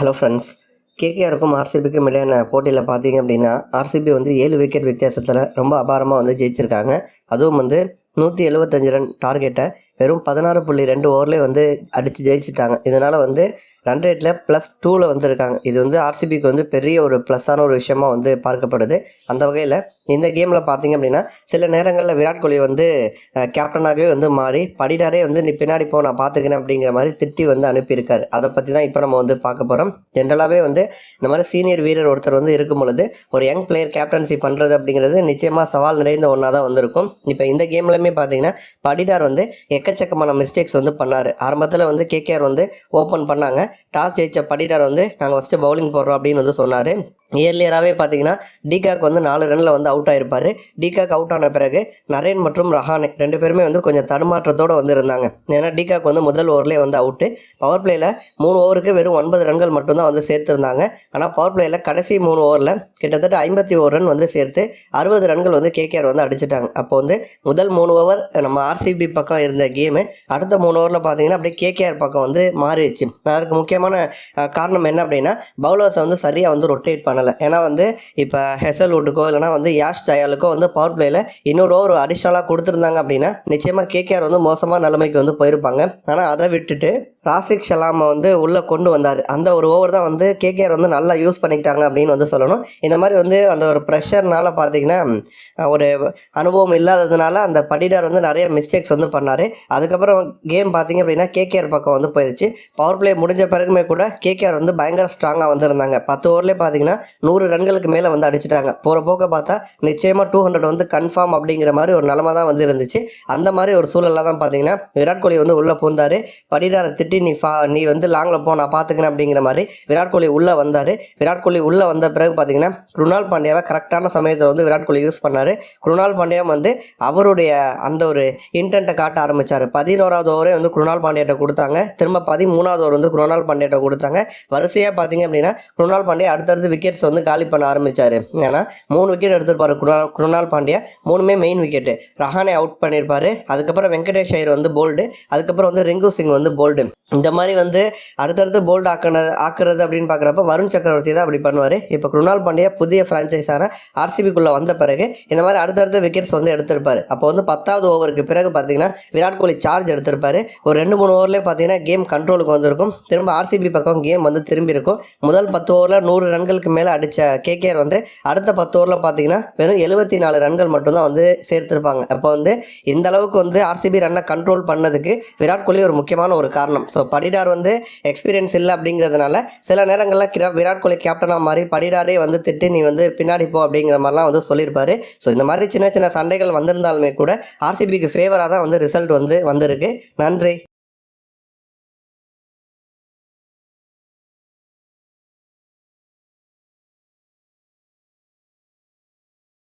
Hello friends கேகேஆருக்கும் ஆர்சிபிக்கும் இடையான போட்டியில் பார்த்தீங்க அப்படின்னா ஆர்சிபி வந்து ஏழு விக்கெட் வித்தியாசத்தில் ரொம்ப அபாரமாக வந்து ஜெயிச்சிருக்காங்க. அதுவும் வந்து நூற்றி எழுபத்தஞ்சு ரன் டார்கெட்டை வெறும் பதினாறு புள்ளி ரெண்டு ஓவர்லேயே வந்து அடித்து ஜெயிச்சிட்டாங்க. இதனால் வந்து ரன் ரேட்டில் ப்ளஸ் டூவில் வந்திருக்காங்க. இது வந்து ஆர்சிபிக்கு வந்து பெரிய ஒரு ப்ளஸ்ஸான ஒரு விஷயமா வந்து பார்க்கப்படுது. அந்த வகையில் இந்த கேமில் பார்த்தீங்க அப்படின்னா சில நேரங்களில் விராட் கோலி வந்து கேப்டனாகவே வந்து மாறி படிடாரே வந்து நீ பின்னாடி போ நான் பார்த்துக்கிறேன் அப்படிங்கிற மாதிரி திட்டி வந்து அனுப்பியிருக்காரு. அதை பற்றி தான் இப்போ நம்ம வந்து பார்க்க போகிறோம் ஜென்ரலாகவே வந்து இந்த மாதிரி சீனியர் வீரர் ஒருத்தர் வந்து இருக்கும் பொழுது ஒரு யங் பிளேயர் கேப்டன்சி பண்ணுறது அப்படிங்கிறது நிச்சயமாக சவால் நிறைந்த ஒன்றா தான் வந்திருக்கும். இப்போ இந்த கேம்லையுமே பார்த்தீங்கன்னா படிடார் வந்து எக்கச்சக்கமான மிஸ்டேக்ஸ் வந்து பண்ணார். ஆரம்பத்தில் வந்து கேகேஆர் வந்து ஓப்பன் பண்ணாங்க. டாஸ் ஜெயிச்ச படிடார் வந்து நாங்கள் ஃபஸ்ட்டு பவுலிங் போடுறோம் அப்படின்னு வந்து சொன்னார். இயர்லியராகவே பார்த்தீங்கன்னா டிகாக் வந்து நாலு ரனில் வந்து அவுட் ஆயிருப்பார். டிகாக் அவுட் ஆன பிறகு நரேன் மற்றும் ரஹானே ரெண்டு பேருமே வந்து கொஞ்சம் தடுமாற்றத்தோடு வந்து இருந்தாங்க. ஏன்னா டிகாக் வந்து முதல் ஓவர்லேயே வந்து அவுட்டு பவர் பிளேயில் மூணு ஓவருக்கு வெறும் ஒன்பது ரன்கள் மட்டும்தான் வந்து சேர்த்துருந்தாங்க. ஆனால் பவர் பிளேயில் கடைசி மூணு ஓவரில் கிட்டத்தட்ட ஐம்பத்தி ஒரு ரன் வந்து சேர்த்து அறுபது ரன்கள் வந்து கேகேஆர் வந்து அடிச்சிட்டாங்க. அப்போ வந்து முதல் மூணு ஓவர் நம்ம ஆர்சிபி பக்கம் இருந்த கேமு அடுத்த மூணு ஓவரில் பார்த்தீங்கன்னா அப்படியே கேகேஆர் பக்கம் வந்து மாறிடுச்சு. அதற்கு முக்கியமான காரணம் என்ன அப்படின்னா பவுலர்ஸை வந்து சரியாக வந்து ரொட்டேட் பண்ணலை. ஏன்னா வந்து இப்போ ஹெசல்வுட்டுக்கோ இல்லைனா வந்து யாஷ் ஜயாலுக்கோ வந்து பவர் பிளேயில் இன்னொரு ஓவர் அடிஷ்னலாக கொடுத்துருந்தாங்க அப்படின்னா நிச்சயமாக கேகேஆர் வந்து மோசமான நிலைமைக்கு வந்து போயிருப்பாங்க. ஆனால் அதை விட்டுட்டு ராசிக் ஷலாமை வந்து உள்ளே கொண்டு வந்தார். அந்த ஒரு ஓவர் தான் வந்து கேகேஆர் வந்து நல்லா யூஸ் பண்ணிக்கிட்டாங்க அப்படின்னு வந்து சொல்லணும். இந்த மாதிரி வந்து அந்த ஒரு ப்ரெஷர்னால பார்த்தீங்கன்னா ஒரு அனுபவம் இல்லாததுனால அந்த படிடார் வந்து நிறைய மிஸ்டேக்ஸ் வந்து பண்ணார். அதுக்கப்புறம் கேம் பார்த்தீங்க அப்படின்னா கேகேஆர் பக்கம் வந்து போயிடுச்சு பவர் பிளே முடிஞ்ச பிறகுமே கூட கேகேஆர் வந்து பயங்கர ஸ்ட்ராங்காக வந்திருந்தாங்க. பத்து ஓவர்லேயே பார்த்தீங்கன்னா நூறு ரன்களுக்கு மேலே வந்து அடிச்சிட்டாங்க. போகிற போக்க பார்த்தா நிச்சயமாக டூ ஹண்ட்ரட் வந்து கன்ஃபார்ம் அப்படிங்கிற மாதிரி ஒரு நிலமை தான் வந்து இருந்துச்சு. அந்த மாதிரி ஒரு சூழலில் தான் பார்த்தீங்கன்னா விராட் கோலி வந்து உள்ளே பூந்தார் படிடாரை திட்டி நீ ஃபா நீ வந்து லாங்கில் போ நான் பார்த்துக்கிறேன் அப்படிங்கிற மாதிரி விராட் கோலி உள்ளே வந்தார். விராட் கோலி உள்ளே வந்த பிறகு பார்த்தீங்கன்னா குருணால் பாண்டியாவை கரெக்டான சமயத்தில் வந்து விராட் கோலி யூஸ் பண்ணார். குருணால் பாண்டியா வந்து அவருடைய அந்த ஒரு இன்டென்ட்டை காட்ட ஆரம்பித்தார் பதினோராவது ஓவரே வந்து குருணால் பாண்டியாட்ட கொடுத்தாங்க. திரும்ப பதிமூணாவது ஓவர் வந்து குருணால் பாண்டியாட்ட கொடுத்தாங்க. வரிசையாக பார்த்தீங்க அப்படின்னா குருணால் பாண்டியா அடுத்தடுத்து விக்கெட்ஸ் வந்து காலி பண்ண ஆரம்பித்தார் ஏன்னா மூணு விக்கெட் எடுத்திருப்பார் குருணால் குருணால் பாண்டியா. மூணுமே மெயின் விக்கெட்டு ரஹானே அவுட் பண்ணியிருப்பார் அதுக்கப்புறம் வெங்கடேஷ் ஐயர் வந்து போல்டு அதுக்கப்புறம் வந்து ரிங்கு சிங் வந்து போல்டு இந்த மாதிரி வந்து அடுத்தடுத்து போல்டு ஆக்கின ஆக்குறது அப்படின்னு பார்க்குறப்ப வருண் சக்கரவர்த்தி தான் அப்படி பண்ணுவார். இப்போ குருணால் பாண்டியா புதிய ஃப்ரான்ச்சைஸான ஆர்சிபிக்குள்ளே வந்த பிறகு இந்த மாதிரி அடுத்தடுத்த விக்கெட்ஸ் வந்து எடுத்திருப்பார். அப்போ வந்து பத்தாவது ஓவருக்கு பிறகு பார்த்தீங்கன்னா விராட் கோலி சார்ஜ் எடுத்திருப்பார். ஒரு ரெண்டு மூணு ஓவர்லேயே பார்த்தீங்கன்னா கேம் கண்ட்ரோலுக்கு வந்திருக்கும். திரும்ப ஆர்சிபி பக்கம் கேம் வந்து திரும்பி இருக்கும் முதல் பத்து ஓவரில் நூறு ரன்களுக்கு மேலே அடித்த கேகேஆர் வந்து அடுத்த பத்து ஓவரில் பார்த்தீங்கன்னா வெறும் எழுபத்தி நாலு ரன்கள் மட்டும்தான் வந்து சேர்த்துருப்பாங்க. அப்போ வந்து இந்த அளவுக்கு வந்து ஆர்சிபி ரன்னை கண்ட்ரோல் பண்ணதுக்கு விராட் கோலி ஒரு முக்கியமான ஒரு காரணம். ஸோ படிடார் வந்து எக்ஸ்பீரியன்ஸ் இல்லை அப்படிங்கிறதுனால சில நேரங்களில் கிரா விராட் கோலி கேப்டனாக மாதிரி படிடாரே வந்து திட்டு நீ வந்து பின்னாடி போ அப்படிங்கிற மாதிரிலாம் வந்து சொல்லியிருப்பாரு. ஸோ இந்த மாதிரி சின்ன சின்ன சண்டைகள் வந்திருந்தாலுமே கூட ஆர்சிபிக்கு ஃபேவராக தான் வந்து ரிசல்ட் வந்து வந்திருக்கு. நன்றி.